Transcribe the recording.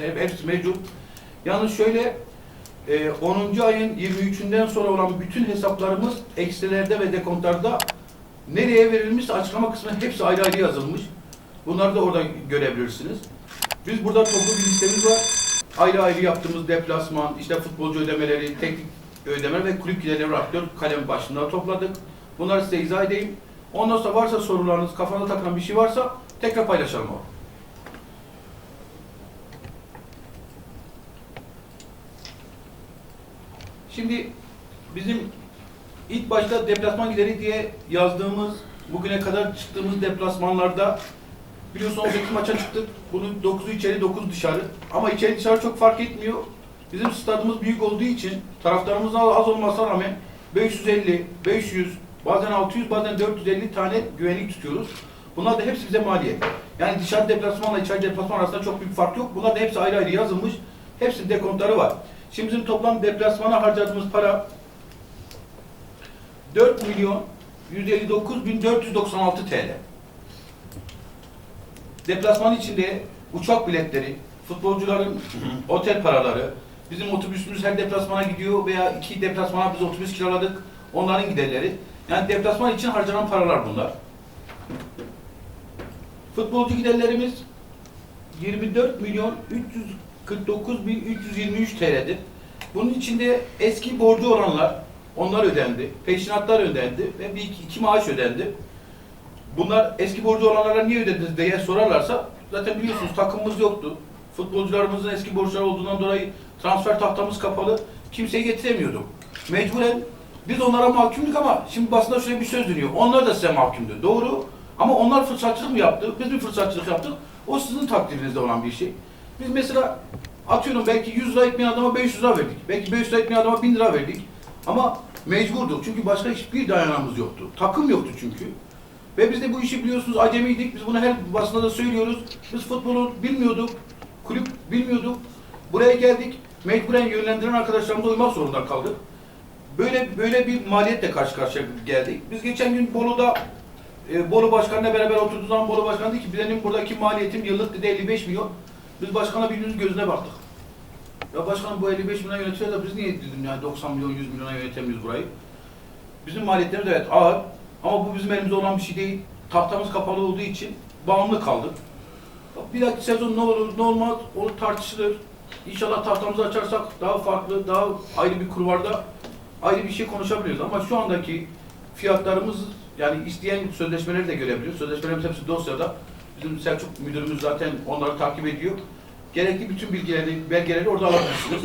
hep, hepsi mevcut. Yalnız şöyle e, 10. ayın 23'ünden sonra olan bütün hesaplarımız eksilerde ve dekontlarda nereye verilmişse açıklama kısmına hepsi ayrı ayrı yazılmış. Bunları da orada görebilirsiniz. Biz burada toplu bir listemiz var. Ayrı ayrı yaptığımız deplasman, işte futbolcu ödemeleri, teknik ödeme ve kulüp giderleri olarak dört kalem başında topladık. Bunları size izah edeyim. Ondan sonra varsa sorularınız, kafana takılan bir şey varsa tekrar paylaşalım o. Şimdi bizim ilk başta deplasman gideri diye yazdığımız, bugüne kadar çıktığımız deplasmanlarda biliyorsun 18 maça çıktık. Bunun 9'u içeri, 9 dışarı. Ama içeri dışarı çok fark etmiyor. Bizim stadımız büyük olduğu için taraftarımız az olmasına rağmen 550, 500, bazen 600, bazen 450 tane güvenlik tutuyoruz. Bunlar da hepsi bize maliyet. Yani dışarı deplasmanla içeri deplasman arasında çok büyük fark yok. Bunlar da hepsi ayrı ayrı yazılmış. Hepsinin dekontları var. Şimdi bizim toplam deplasmana harcadığımız para 4 milyon 159 bin 496 TL. Deplasman içinde uçak biletleri, futbolcuların otel paraları, bizim otobüsümüz her deplasmana gidiyor veya iki deplasmana biz otobüs kiraladık, onların giderleri. Yani deplasman için harcanan paralar bunlar. Futbolcu giderlerimiz 24 milyon 300 49.323 TL'dir. Bunun içinde eski borcu olanlar, onlar ödendi. Peşinatlar ödendi ve bir iki, iki maaş ödendi. Bunlar eski borcu olanlara niye ödediniz diye sorarlarsa zaten biliyorsunuz takımımız yoktu. Futbolcularımızın eski borçları olduğundan dolayı transfer tahtamız kapalı. Kimseyi getiremiyorduk. Mecburen biz onlara mahkumduk ama şimdi basında şöyle bir söz dönüyor. Onlar da size mahkumdu. Doğru. Ama onlar fırsatçılık mı yaptı? Biz bir fırsatçılık yaptık. O sizin takdirinizde olan bir şey. Biz mesela atıyorum belki 100 lira etmeyen adama 500 lira verdik. Belki 500 lira etmeyen adama 1000 lira verdik. Ama mecburduk. Çünkü başka hiçbir dayanağımız yoktu. Takım yoktu çünkü. Ve biz de bu işi biliyorsunuz acemiydik. Biz bunu her basında da söylüyoruz. Biz futbolu bilmiyorduk. Kulüp bilmiyorduk. Buraya geldik. Mecburen yönlendiren arkadaşlarımıza uymak zorunda kaldık. Böyle böyle bir maliyetle karşı karşıya geldik. Biz geçen gün Bolu'da e, Bolu Başkanı'yla beraber oturduğumuz zaman Bolu Başkanı dedi ki benim buradaki maliyetim yıllık dedi 55 milyon. Biz başkana birbirimiz gözüne baktık. Ya başkanım bu 55 milyon yönetiyor da biz niye dedim yani 90 milyon 100 milyona yönetemiyoruz burayı. Bizim maliyetlerimiz evet ağır ama bu bizim elimizde olan bir şey değil. Tahtamız kapalı olduğu için bağımlı kaldık. Bir dahaki sezon ne olur ne olmaz onu tartışılır. İnşallah tahtamızı açarsak daha farklı, daha ayrı bir kurvarda ayrı bir şey konuşabiliriz. Ama şu andaki fiyatlarımız yani isteyen sözleşmeleri de görebiliyor. Sözleşmelerimiz hepsi dosyada. Bizim Selçuk müdürümüz zaten onları takip ediyor. Gerekli bütün bilgileri, belgeleri orada alabilirsiniz.